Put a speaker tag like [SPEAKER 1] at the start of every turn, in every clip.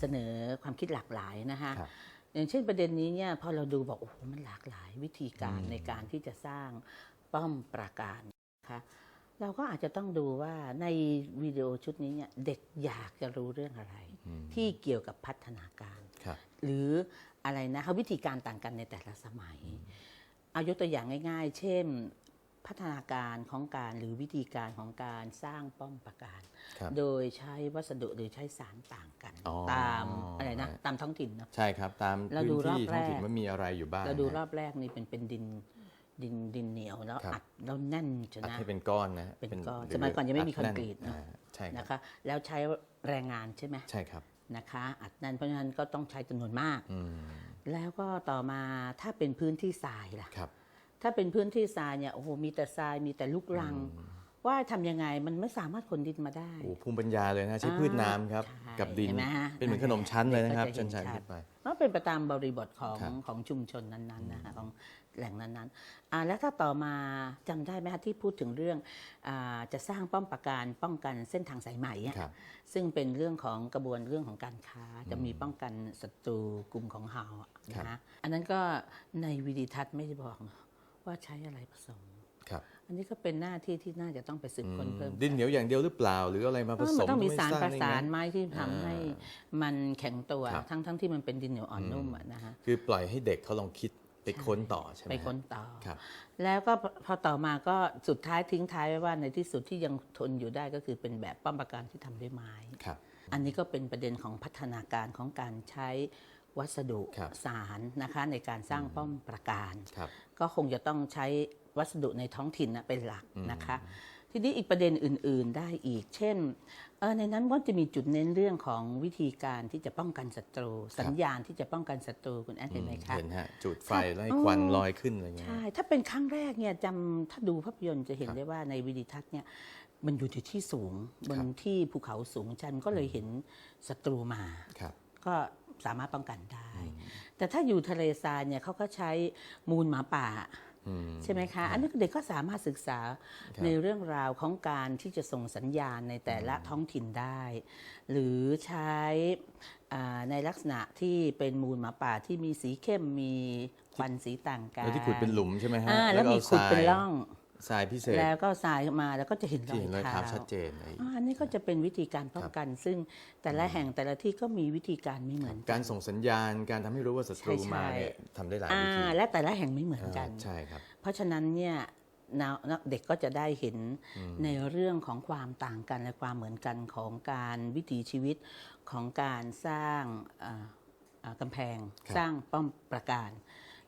[SPEAKER 1] เสนอความคิดหลากหลายนะคะ
[SPEAKER 2] ครับ
[SPEAKER 1] อย่างเช่นประเด็นนี้เนี่ยพอเราดูบอกโอ้โหมันหลากหลายวิธีการในการที่จะสร้างป้อมปราการนะคะเราก็อาจจะต้องดูว่าในวิดีโอชุดนี้เนี่ยเด็กอยากจะรู้เรื่องอะไร ที่เกี่ยวกับพัฒนาการ
[SPEAKER 2] ครับ
[SPEAKER 1] หรืออะไรนะคะวิธีการต่างกันในแต่ละสมัย เอายกตัวอย่างง่าย ๆ เช่น พัฒนาการของการหรือวิธีการของการสร้างป้อมปราการ
[SPEAKER 2] ครับ
[SPEAKER 1] โดยใช้วัสดุหรือใช้สารต่างกัน
[SPEAKER 2] อ๋อ
[SPEAKER 1] ตามอะไรนะตามท้องถิ่นเนาะ
[SPEAKER 2] ใช่ครับ ตาม
[SPEAKER 1] เราดู
[SPEAKER 2] พื้นที่
[SPEAKER 1] รอบแรก
[SPEAKER 2] ท้องถิ่นว่ามีอะไรอยู่บ้าง
[SPEAKER 1] เราดูร
[SPEAKER 2] นะ
[SPEAKER 1] อบแรกนี่เป็นเป็นดินดินดินเหนียวแล้ว
[SPEAKER 2] ครับ
[SPEAKER 1] อัดแล้วแน่นจน
[SPEAKER 2] อัด
[SPEAKER 1] นะ
[SPEAKER 2] ให้เป็นก้อนนะ
[SPEAKER 1] เป็นก้อน
[SPEAKER 2] หรื
[SPEAKER 1] สมัยก่อนยังไม่มี
[SPEAKER 2] ดแค
[SPEAKER 1] อนกรีตเนอะ
[SPEAKER 2] อ่าใช่ครับ
[SPEAKER 1] นะคะ แล้วใช้แรงงานใช่ไหม
[SPEAKER 2] ใช่ครับ
[SPEAKER 1] นะคะ อัดแน่นเพราะฉะนั้นก็ต้องใช้จำนวนมาก
[SPEAKER 2] อืม
[SPEAKER 1] แล้วก็ต่อมาถ้าเป็นพื้นที่ทรายล่ะ
[SPEAKER 2] ครับ
[SPEAKER 1] ถ้าเป็นพื้นที่ทรายเนี่ยโอ้โหมีแต่ทรายมีแต่ลูกรัง ว่าทำยังไงมันไม่สามารถขนดินมาได้
[SPEAKER 2] โอ้ภูมิปัญญาเลยนะใช้พืชน้ำครับ
[SPEAKER 1] ใช่
[SPEAKER 2] กับดิน
[SPEAKER 1] เห็นไหมฮะ
[SPEAKER 2] เป็นเหมือนขนมชั้นเลยนะครับ
[SPEAKER 1] เด็กก็
[SPEAKER 2] ชั้
[SPEAKER 1] จะ
[SPEAKER 2] นชั้น
[SPEAKER 1] เห็นชัด
[SPEAKER 2] ขึ้นไป
[SPEAKER 1] ก็เป็นไปตามบริบทของ
[SPEAKER 2] ครับ
[SPEAKER 1] ของชุมชนนั้นๆนะคะของแหล่งนั้นๆอ่าแล้วถ้าต่อมาจำได้ไหมคะที่พูดถึงเรื่องอาจะสร้างป้อมปราการป้องกันเส้นทางสายไหมอะ
[SPEAKER 2] ครับ
[SPEAKER 1] ซึ่งเป็นเรื่องของกระบวนเรื่องของการค้า จะมีป้องกันศัตรูกลุ่มของเฮาอะ
[SPEAKER 2] ครับ
[SPEAKER 1] นะอันนั้นก็ในวิดีทัศน์ไม่ได้บอกนะ ว่าใช้อะไรผสม
[SPEAKER 2] ครับ
[SPEAKER 1] อันนี้ก็เป็นหน้าที่ที่น่าจะต้องไปสืบค้นเพิ่ม
[SPEAKER 2] ดินเหนียวอย่างเดียวหรือเปล่า หรืออะไรมาผ
[SPEAKER 1] เออ
[SPEAKER 2] ส
[SPEAKER 1] มัน
[SPEAKER 2] ม
[SPEAKER 1] ต้องมี
[SPEAKER 2] ไสา
[SPEAKER 1] รประ
[SPEAKER 2] ได้
[SPEAKER 1] สาน
[SPEAKER 2] ไง
[SPEAKER 1] ไม้ที่ทำ
[SPEAKER 2] อ่า
[SPEAKER 1] ให้มันแข็งตัว
[SPEAKER 2] ครับ
[SPEAKER 1] ทั้งทั้งที่มันเป็นดินเหนียวอ่อนนุ่มอะนะฮะ
[SPEAKER 2] คือปล่อยให้เด็กเขาลองคิดไปค้นต่อใช่ไหม
[SPEAKER 1] ไป
[SPEAKER 2] ฮะ
[SPEAKER 1] ค้นต่อ
[SPEAKER 2] ครับ
[SPEAKER 1] แล้วก็พอพอต่อมาก็สุดท้ายทิ้งท้ายไว้ว่าในที่สุดที่ยังทนอยู่ได้ก็คือเป็นแบบป้อมปราการที่ทำด้วยไม้
[SPEAKER 2] ครับ
[SPEAKER 1] อันนี้ก็เป็นประเด็นของพัฒนาการของการใช้ วัสดุ
[SPEAKER 2] ครับ
[SPEAKER 1] สารนะคะในการสร้างป้อมปราการ
[SPEAKER 2] ครับ
[SPEAKER 1] ก็คงจะต้องใช้วัสดุในท้องถิ่นนะเป็นหลักนะคะ ทีนี้อีกประเด็นอื่น ๆ ได้อีก เช่นเออในนั้นก็จะมีจุดเน้นเรื่องของวิธีการที่จะป้องกันศัตรู สัญญาณที่จะป้องกันศัตรูคุณแอนเห็นไหมคะ
[SPEAKER 2] เห็นฮะจุดไฟ
[SPEAKER 1] ครับ
[SPEAKER 2] แล้วให้ควันลอยขึ้นอะไรเงี้ย
[SPEAKER 1] ใช่ถ้าเป็นครั้งแรกเนี่ยจำถ้าดูภาพยนตร์จะเห็น
[SPEAKER 2] ครับ
[SPEAKER 1] ได้ว่าในวิดีทัศน์เนี่ยมันอยู่ที่ที่สูงบน
[SPEAKER 2] ครับ
[SPEAKER 1] ที่ภูเขาสูงชันก็เลยเห็นศัตรูมา
[SPEAKER 2] ครับ
[SPEAKER 1] ก็ สามารถป้องกันได้ แต่ถ้าอยู่ทะเลทรายเนี่ยเขาก็ใช้มูลหมาป่า
[SPEAKER 2] อืม
[SPEAKER 1] ใช่ไหมคะ อันนี้เด็กก็สามารถศึกษา
[SPEAKER 2] ครับ
[SPEAKER 1] ในเรื่องราวของการที่จะส่งสัญญาณในแต่ละท้องถิ่นได้ หรือใช้อ่าในลักษณะที่เป็นมูลหมาป่าที่มีสีเข้มมีควันสีต่างกัน
[SPEAKER 2] แล้วที่ขุดเป็นหลุมใช่ไหมฮะ
[SPEAKER 1] อ่าแล้ว
[SPEAKER 2] ก็
[SPEAKER 1] มี
[SPEAKER 2] อา
[SPEAKER 1] ขุดเป็น
[SPEAKER 2] ทราย
[SPEAKER 1] ร่อง
[SPEAKER 2] ทรายพิเศษ
[SPEAKER 1] แล้วก็ทรายมาแล้วก็จะเห็นร
[SPEAKER 2] ที่
[SPEAKER 1] อย
[SPEAKER 2] เห็นรอย
[SPEAKER 1] เท้า
[SPEAKER 2] เท้าชัดเจนไอ้
[SPEAKER 1] อ่าอันนี้ก็จะเป็นวิธีการป้องกัน ซึ่งแต่ละแห่งแต่ละที่ก็มีวิธีการไม่เหมือนกั
[SPEAKER 2] กาน รส่งสัญญาณการทำให้รู้ว่าศัตรู
[SPEAKER 1] ใช่
[SPEAKER 2] มา
[SPEAKER 1] ใช่
[SPEAKER 2] เนี่ยทำได้หลาย
[SPEAKER 1] อ่า
[SPEAKER 2] วิธี
[SPEAKER 1] และแต่ละแห่งไม่เหมือนกัน
[SPEAKER 2] อ่าใช่ครับ
[SPEAKER 1] เพราะฉะนั้นเนี่ยแนวเด็กก็จะได้เห็นในเรื่องของความต่างกันและความเหมือนกันของการวิถีชีวิตของการสร้างอ่าอ่ากำแพง
[SPEAKER 2] ครับ
[SPEAKER 1] สร้างป้อมปราการ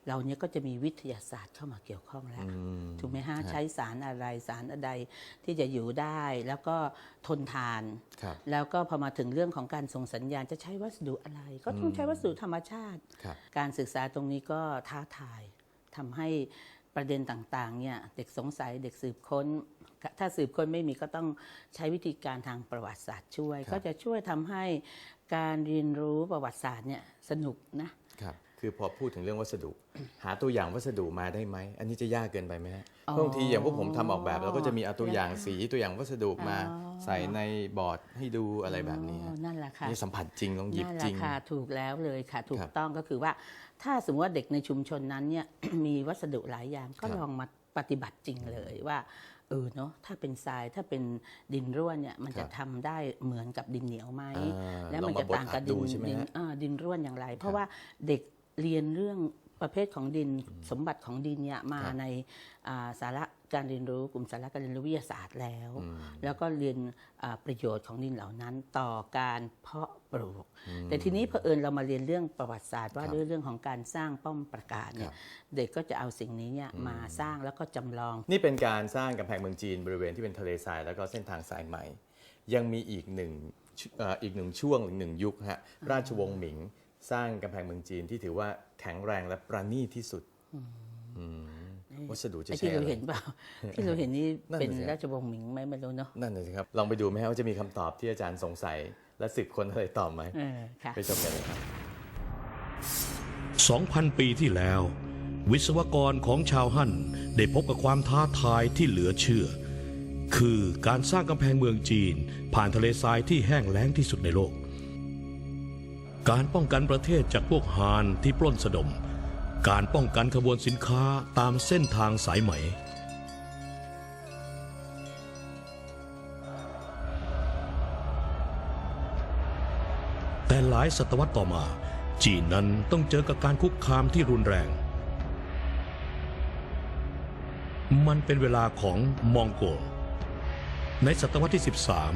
[SPEAKER 1] เราเนี่ยก็จะมีวิทยาศาสตร์เข้ามาเกี่ยวข้องแล้ว
[SPEAKER 2] อืม
[SPEAKER 1] ถูกไหมฮะ
[SPEAKER 2] ฮะ
[SPEAKER 1] ใช้สารอะไรสารอะไรที่จะอยู่ได้แล้วก็ทนทาน
[SPEAKER 2] ครับ
[SPEAKER 1] แล้วก็พอมาถึงเรื่องของการส่งสัญญาณจะใช้วัสดุอะไร ก็ต้องใช้วัสดุธรรมชาติ
[SPEAKER 2] ครับ
[SPEAKER 1] การศึกษาตรงนี้ก็ท้าทายทำให้ประเด็นต่างๆเนี่ยเด็กสงสัยเด็กสืบค้น ถ้าสืบค้นไม่มีก็ต้องใช้วิธีการทางประวัติศาสตร์ช่วย
[SPEAKER 2] ครับ
[SPEAKER 1] ก็จะช่วยทำให้การเรียนรู้ประวัติศาสตร์เนี่ยสนุกนะ
[SPEAKER 2] ครับคือพอพูดถึงเรื่องวัสดุ หาตัวอย่างวัสดุมาได้ไหม อันนี้จะยากเกินไปไหมฮะ
[SPEAKER 1] อ๋อ
[SPEAKER 2] บางทีอย่างพวกผมทำออกแบบเราก็จะมีเอาตัวอย่างสีตัวอย่างวัสดุมา
[SPEAKER 1] อ๋อ
[SPEAKER 2] ใส่ในบอร์ดให้ดูอะไรแบบนี้
[SPEAKER 1] อ๋
[SPEAKER 2] ฮะ
[SPEAKER 1] อนั่นแหละค่ะ
[SPEAKER 2] นี่สัมผัสจริงลองหยิบ
[SPEAKER 1] นั่นแห
[SPEAKER 2] จริ
[SPEAKER 1] ละ
[SPEAKER 2] ง
[SPEAKER 1] ค่ะถูกแล้วเลยค่ะ ถู
[SPEAKER 2] ค
[SPEAKER 1] ก
[SPEAKER 2] รับ
[SPEAKER 1] ต้องก็คือว่า ถ้าสมมติว่าเด็กในชุมชนนั้นเนี่ยมีวัสดุหลายอย่างก็
[SPEAKER 2] ครับ
[SPEAKER 1] ลองมาปฏิบัติจริงเลยว่าเออเนาะถ้าเป็นทรายถ้าเป็นดินร่วนเนี่ยมันจะทำได้เหมือนกับดินเหนียวไหม
[SPEAKER 2] อ่า
[SPEAKER 1] แล้วมัน
[SPEAKER 2] ลอง
[SPEAKER 1] จะ
[SPEAKER 2] มาบด
[SPEAKER 1] ต่างกับ
[SPEAKER 2] อัด
[SPEAKER 1] ดิ
[SPEAKER 2] ดู
[SPEAKER 1] น
[SPEAKER 2] ใช่ไหม
[SPEAKER 1] ดิน
[SPEAKER 2] ฮะ
[SPEAKER 1] อ่าดินร่วนอย่างไร เพราะว่าเด็ก เรียนเรื่องประเภทของดินสมบัติของดินเนี่ยมา
[SPEAKER 2] ครับ
[SPEAKER 1] ในอ่าสาระการเรียนรู้กลุ่มสาระการเรียนรู้วิทยาศาสตร์แล้ว แล้วก็เรียนอ่าประโยชน์ของดินเหล่านั้นต่อการเพาะปลูก แต่ทีนี้เผอิญเรามาเรียนเรื่องประวัติศาสตร์ว่า
[SPEAKER 2] ครับ
[SPEAKER 1] ด้วยเรื่องของการสร้างป้อมปราการเนี่
[SPEAKER 2] ครั
[SPEAKER 1] ย
[SPEAKER 2] บ
[SPEAKER 1] เด็กก็จะเอาสิ่งนี้เนี่ยมาสร้างแล้วก็จำลอง
[SPEAKER 2] นี่เป็นการสร้างกำแพงเมืองจีนบริเวณที่เป็นทะเลทรายแล้วก็เส้นทางสายไหมยังมีอีกหนึ่งชุเอ่ออีกหนึ่งช่วงหรือหนึ่งยุคฮะราชวงศ์หมิง สร้างกำแพงเมืองจีนที่ถือว่าแข็งแรงและประณีตที่สุดอืมวัสดุจะ
[SPEAKER 1] ไอ้
[SPEAKER 2] ใช้
[SPEAKER 1] ที่
[SPEAKER 2] อะ
[SPEAKER 1] เรา
[SPEAKER 2] ไร
[SPEAKER 1] เห็นเปล่า ที่เราเห็นนี่
[SPEAKER 2] นั่นน่ะ
[SPEAKER 1] เป็น
[SPEAKER 2] สิ
[SPEAKER 1] ราชวงศ์หมิงไหมไม่รู้เนาะ
[SPEAKER 2] นั่นเลยสิครับ ลองไปดูไหมฮะว่าจะมีคำตอบที่อาจารย์สงสัย และสืบค้นอะไรตอบไหม
[SPEAKER 1] เออค่ะ
[SPEAKER 2] ไปชมกันเลยครับ
[SPEAKER 3] 2,000ปีที่แล้ว วิศวกรของชาวฮั่นได้พบกับความท้าทายที่เหลือเชื่อ คือการสร้างกำแพงเมืองจีน ผ่านทะเลทรายที่แห้งแล้งที่สุดในโลก การป้องกันประเทศจากพวกฮานที่ปล้นสะดม การป้องกันขบวนสินค้าตามเส้นทางสายไหม แต่หลายศตวรรษต่อมา จีนนั้นต้องเจอกับการคุกคามที่รุนแรง มันเป็นเวลาของมองโกล ในศตวรรษที่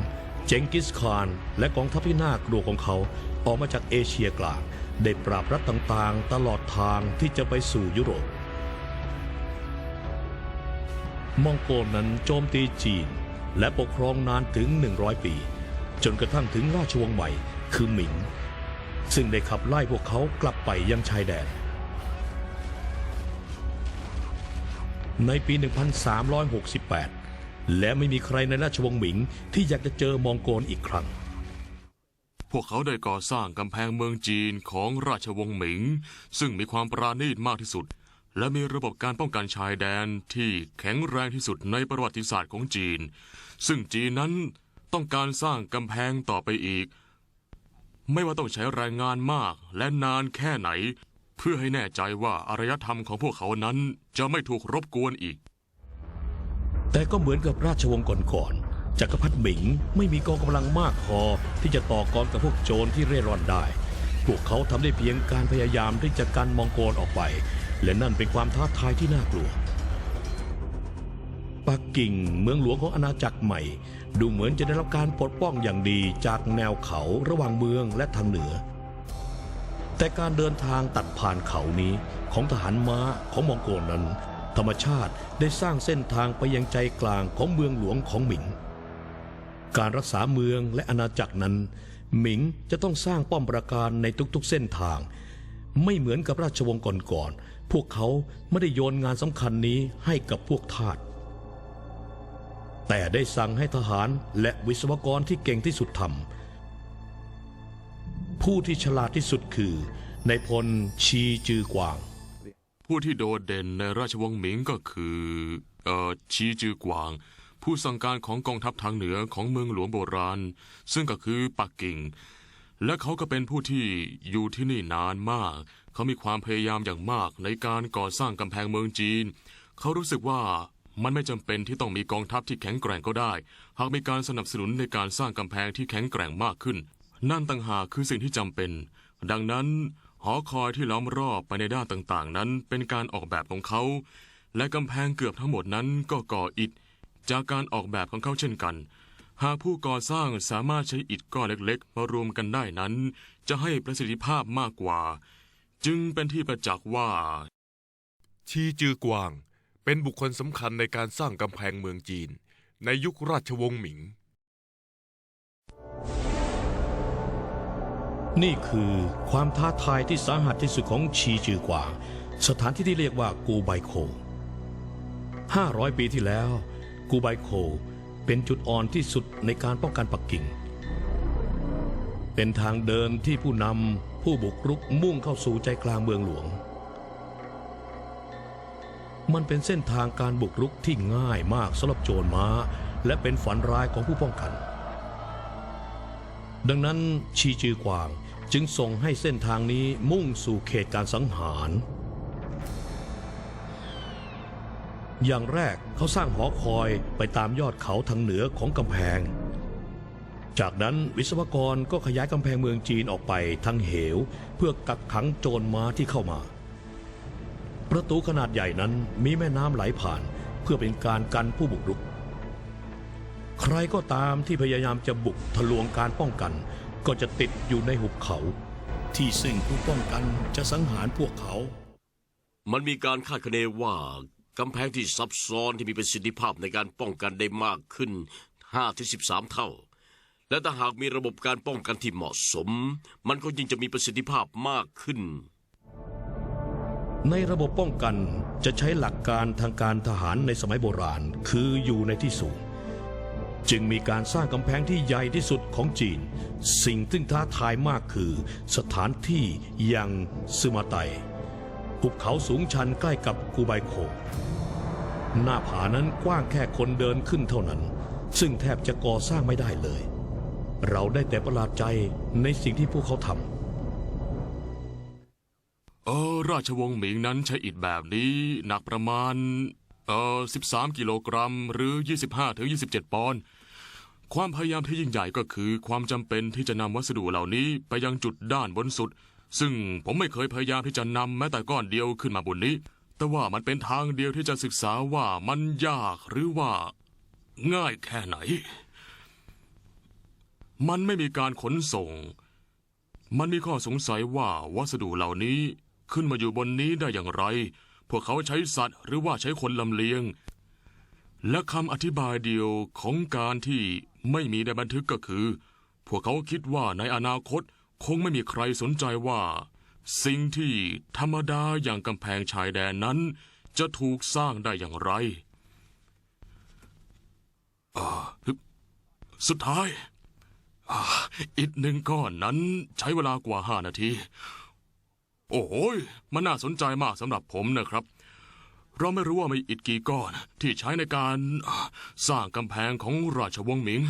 [SPEAKER 3] 13 เจงกิสข่านและกองทัพที่น่ากลัวของเขา ออกมาจากเอเชียกลางได้ปราบรัฐต่างๆ ตลอดทางที่จะไปสู่ยุโรป มองโกลนั้นโจมตีจีน และปกครองนานถึง 100 ปี จนกระทั่งถึงราชวงศ์ใหม่คือหมิง ซึ่งได้ขับไล่พวกเขากลับไปยังชายแดน ในปี 1368 และไม่มีใครในราชวงศ์หมิงที่อยากจะเจอมองโกลอีกครั้ง
[SPEAKER 4] พวกเขาได้ก่อสร้างกำแพงเมืองจีนของราชวงศ์หมิง ซึ่งมีความปราณีตมากที่สุด และมีระบบการป้องกันชายแดนที่แข็งแรงที่สุดในประวัติศาสตร์ของจีน ซึ่งจีนนั้นต้องการสร้างกำแพงต่อไปอีก ไม่ว่าต้องใช้แรงงานมากและนานแค่ไหน เพื่อให้แน่ใจว่าอารยธรรมของพวกเขานั้นจะไม่ถูกรบกวนอีก
[SPEAKER 3] แต่ก็เหมือนกับราชวงศ์ก่อนๆ จักรพรรดิหมิงไม่มีกองกำลังมากพอที่จะต่อกรกับพวกโจรที่เร่ร่อนได้ พวกเขาทำได้เพียงการพยายามที่จะกันมองโกลออกไป และนั่นเป็นความท้าทายที่น่ากลัว ปักกิ่งเมืองหลวงของอาณาจักรใหม่ ดูเหมือนจะได้รับการปกป้องอย่างดีจากแนวเขาระหว่างเมืองและทางเหนือ แต่การเดินทางตัดผ่านเขานี้ของทหารม้าของมองโกลนั้น ธรรมชาติได้สร้างเส้นทางไปยังใจกลางของเมืองหลวงของหมิง การรักษาเมืองและอาณาจักรนั้น หมิงจะต้องสร้างป้อมปราการในทุกๆเส้นทาง ไม่เหมือนกับราชวงศ์ก่อนๆพวกเขาไม่ได้โยนงานสำคัญนี้ให้กับพวกทาสแต่ได้สั่งให้ทหารและวิศวกรที่เก่งที่สุดทำผู้ที่ฉลาดที่สุดคือในพลชีจือกวาง
[SPEAKER 4] ผู้ที่โดดเด่นในราชวงศ์หมิงก็คือเอ่อชีจือกวาง ผู้สั่งการของกองทัพทางเหนือของเมืองหลวงโบราณ ซึ่งก็คือปักกิ่ง และเขาก็เป็นผู้ที่อยู่ที่นี่นานมาก เขามีความพยายามอย่างมากในการก่อสร้างกำแพงเมืองจีน เขารู้สึกว่ามันไม่จำเป็นที่ต้องมีกองทัพที่แข็งแกร่งก็ได้ หากมีการสนับสนุนในการสร้างกำแพงที่แข็งแกร่งมากขึ้น นั่นต่างหากคือสิ่งที่จำเป็น ดังนั้นหอคอยที่ล้อมรอบไปในด้านต่างๆ นั้นเป็นการออกแบบของเขา และกำแพงเกือบทั้งหมดนั้นก็ก่ออิฐ จากการออกแบบของเขาเช่นกัน หากผู้ก่อสร้างสามารถใช้อิฐก้อนเล็กๆ มารวมกันได้นั้น จะให้ประสิทธิภาพมากกว่า จึงเป็นที่ประจักษ์ว่า
[SPEAKER 5] ชีจือกวาง เป็นบุคคลสำคัญในการสร้างกำแพงเมืองจีน ในยุคราชวงศ์หมิง
[SPEAKER 3] นี่คือความท้าทายที่สาหัสที่สุดของชีจือกวาง สถานที่ที่เรียกว่ากูไบโค500 ปีที่แล้ว กูไบโค เป็นจุดอ่อนที่สุดในการป้องกันปักกิ่ง เป็นทางเดินที่ผู้นำผู้บุกรุกมุ่งเข้าสู่ใจกลางเมืองหลวง มันเป็นเส้นทางการบุกรุกที่ง่ายมากสำหรับโจรม้า และเป็นฝันร้ายของผู้ป้องกัน ดังนั้นชีจือกวางจึงส่งให้เส้นทางนี้มุ่งสู่เขตการสังหาร อย่างแรกเขาสร้างหอคอยไปตามยอดเขาทางเหนือของกำแพง จากนั้นวิศวกรก็ขยายกำแพงเมืองจีนออกไปทางเหว เพื่อกักขังโจรม้าที่เข้ามา ประตูขนาดใหญ่นั้นมีแม่น้ำไหลผ่าน เพื่อเป็นการกันผู้บุกรุก ใครก็ตามที่พยายามจะบุกทะลวงการป้องกัน ก็จะติดอยู่ในหุบเขา ที่ซึ่งผู้ป้องกันจะสังหารพวกเขา
[SPEAKER 6] มันมีการคาดคะเนว่า กำแพงที่ซับซ้อนที่มีประสิทธิภาพในการป้องกันได้มากขึ้น5ถึง13 เท่า และถ้าหากมีระบบการป้องกันที่เหมาะสม มันก็ยิ่งจะมีประสิทธิภาพมากขึ้น
[SPEAKER 3] ในระบบป้องกันจะใช้หลักการทางการทหารในสมัยโบราณ คืออยู่ในที่สูง จึงมีการสร้างกำแพงที่ใหญ่ที่สุดของจีน สิ่งซึ่ท้าทายมากคือสถานที่อย่างซึมาไต หุบเขาสูงชันใกล้กับกูไบโค หน้าผานั้นกว้างแค่คนเดินขึ้นเท่านั้น ซึ่งแทบจะก่อสร้างไม่ได้เลย เราได้แต่ประหลาดใจในสิ่งที่พวกเขาทำเออ
[SPEAKER 4] ราชวงศ์หมิงนั้นใช้อิฐแบบนี้หนักประมาณเอ่อ13 กิโลกรัม หรือ 25ถึง27 ปอนด์ความพยายามที่ยิ่งใหญ่ก็คือ ความจำเป็นที่จะนำวัสดุเหล่านี้ไปยังจุดด้านบนสุด ซึ่งผมไม่เคยพยายามที่จะนำแม้แต่ก้อนเดียวขึ้นมาบนนี้ แต่ว่ามันเป็นทางเดียวที่จะศึกษาว่ามันยากหรือว่า ง่ายแค่ไหน มันไม่มีการขนส่ง มันมีข้อสงสัยว่าวัสดุเหล่านี้ขึ้นมาอยู่บนนี้ได้อย่างไร พวกเขาใช้สัตว์หรือว่าใช้คนลำเลียง และคำอธิบายเดียวของการที่ไม่มีในบันทึกก็คือ พวกเขาคิดว่าในอนาคต คงไม่มีใครสนใจว่า สิ่งที่ธรรมดาอย่างกำแพงชายแดนนั้น จะถูกสร้างได้อย่างไรอ่าฮึบสุดท้าย อิฐหนึ่งก้อนนั้นใช้เวลากว่าห้านาที โอ้ยมันน่าสนใจมากสำหรับผมนะครับ เราไม่รู้ว่ามีอิฐกี่ก้อนที่ใช้ในการสร้างกำแพงของราชวงศ์หมิง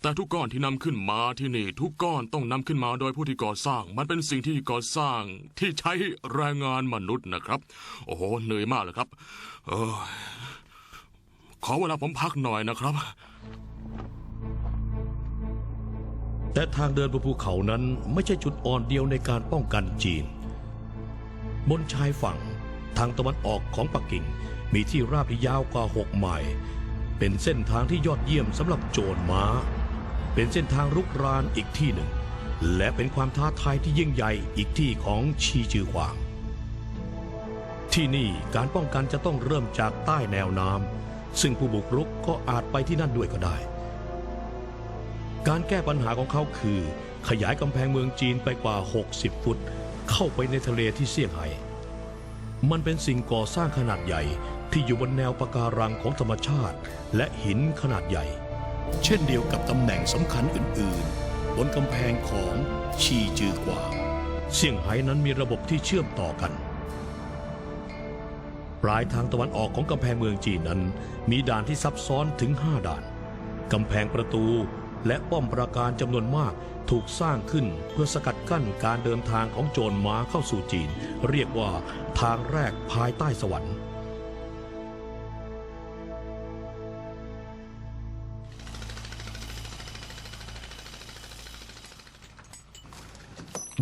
[SPEAKER 4] แต่ทุกก้อนที่นำขึ้นมาที่นี่ ทุกก้อนต้องนำขึ้นมาโดยผู้ที่ก่อสร้าง มันเป็นสิ่งที่ก่อสร้างที่ใช้แรงงานมนุษย์นะครับ โอ้โหเหนื่อยมากเลยครับ เออขอเวลาผมพักหน่อยนะครับ
[SPEAKER 3] แต่ทางเดินบนภูเขานั้นไม่ใช่จุดอ่อนเดียวในการป้องกันจีน บนชายฝั่ง ทางตะวันออกของปักกิ่ง มีที่ราบที่ยาวกว่า 6 ไมล์ เป็นเส้นทางที่ยอดเยี่ยมสำหรับโจรม้า เป็นเส้นทางรุกรานอีกที่หนึ่ง และเป็นความท้าทายที่ยิ่งใหญ่อีกที่ของชีจือขวาง ที่นี่การป้องกันจะต้องเริ่มจากใต้แนวน้ำซึ่งผู้บุกรุกก็อาจไปที่นั่นด้วยก็ได้ การแก้ปัญหาของเขาคือ ขยายกำแพงเมืองจีนไปกว่า 60 ฟุต เข้าไปในทะเลที่เซี่ยงไฮ้ มันเป็นสิ่งก่อสร้างขนาดใหญ่ที่อยู่บนแนวปะการังของธรรมชาติ และหินขนาดใหญ่ เช่นเดียวกับตำแหน่งสำคัญอื่น ๆ บนกำแพงของชีจือกวางเซี่ยงไฮ้นั้นมีระบบที่เชื่อมต่อกัน ปลายทางตะวันออกของกำแพงเมืองจีนนั้น มีด่านที่ซับซ้อนถึง 5 ด่าน กำแพงประตู และป้อมปราการจำนวนมากถูกสร้างขึ้นเพื่อสกัดกั้นการเดินทางของโจรม้าเข้าสู่จีน เรียกว่าทางแรกภายใต้สวรรค์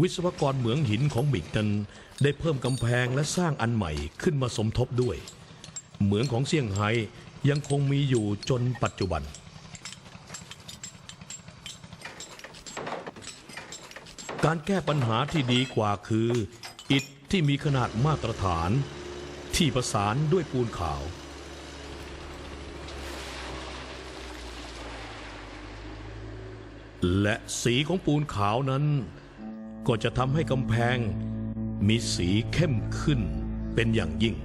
[SPEAKER 3] วิศวกรเหมืองหินของหมิงนั้นได้เพิ่มกำแพงและสร้างอันใหม่ขึ้นมาสมทบด้วย เหมืองของเซี่ยงไฮ้ยังคงมีอยู่จนปัจจุบัน การแก้ปัญหาที่ดีกว่าคือ อิฐที่มีขนาดมาตรฐาน ที่ประสานด้วยปูนขาว และสีของปูนขาวนั้น ก็จะทำให้กำแพง มีสีเข้มขึ้นเป็นอย่างยิ่ง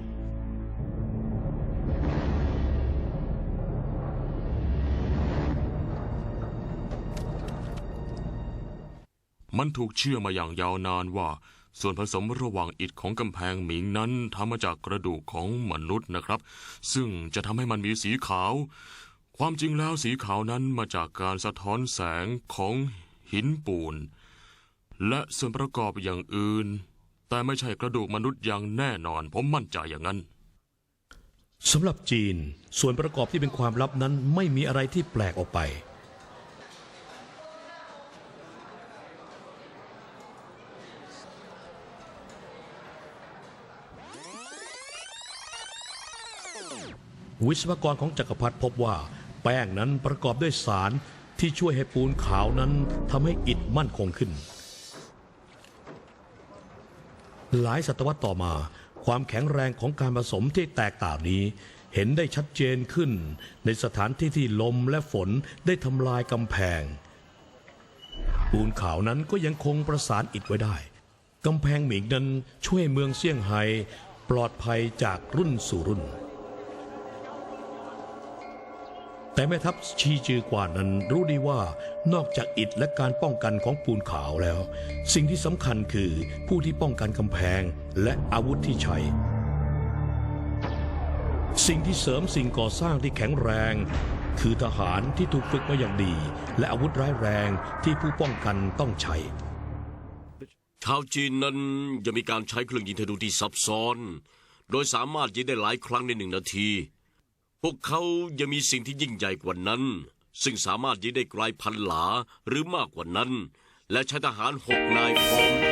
[SPEAKER 4] มันถูกเชื่อมาอย่างยาวนานว่า ส่วนผสมระหว่างอิฐของกำแพงหมิงนั้นทำมาจากกระดูกของมนุษย์นะครับ ซึ่งจะทำให้มันมีสีขาว ความจริงแล้วสีขาวนั้นมาจากการสะท้อนแสงของหินปูน และส่วนประกอบอย่างอื่น แต่ไม่ใช่กระดูกมนุษย์อย่างแน่นอน ผมมั่นใจอย่างนั้น
[SPEAKER 3] สำหรับจีน ส่วนประกอบที่เป็นความลับนั้นไม่มีอะไรที่แปลกออกไป วิศวกรของจักรพรรดิพบว่า แป้งนั้นประกอบด้วยสารที่ช่วยให้ปูนขาวนั้นทำให้อิฐมั่นคงขึ้น หลายศตวรรษต่อมา ความแข็งแรงของการผสมที่แตกต่างนี้ เห็นได้ชัดเจนขึ้น ในสถานที่ที่ลมและฝนได้ทำลายกำแพง ปูนขาวนั้นก็ยังคงประสานอิฐไว้ได้กำแพงหมิงนั้นช่วยเมืองเซี่ยงไฮ้ปลอดภัยจากรุ่นสู่รุ่น แต่แม่ทัพชีจือกว่านั้นรู้ดีว่านอกจากอิฐและการป้องกันของปูนขาวแล้ว สิ่งที่สำคัญคือผู้ที่ป้องกันกำแพงและอาวุธที่ใช้ สิ่งที่เสริมสิ่งก่อสร้างที่แข็งแรง คือทหารที่ถูกฝึกมาอย่างดี และอาวุธร้ายแรงที่ผู้ป้องกันต้องใช้
[SPEAKER 6] ชาวจีนนั้นยังมีการใช้เครื่องยิงธนูที่ซับซ้อน โดยสามารถยิงได้หลายครั้งในหนึ่งนาที พวกเขายังมีสิ่งที่ยิ่งใหญ่กว่านั้น ซึ่งสามารถยิงได้ไกลพันหลาหรือมากกว่านั้น และใช้ทหารหกนายพร้อม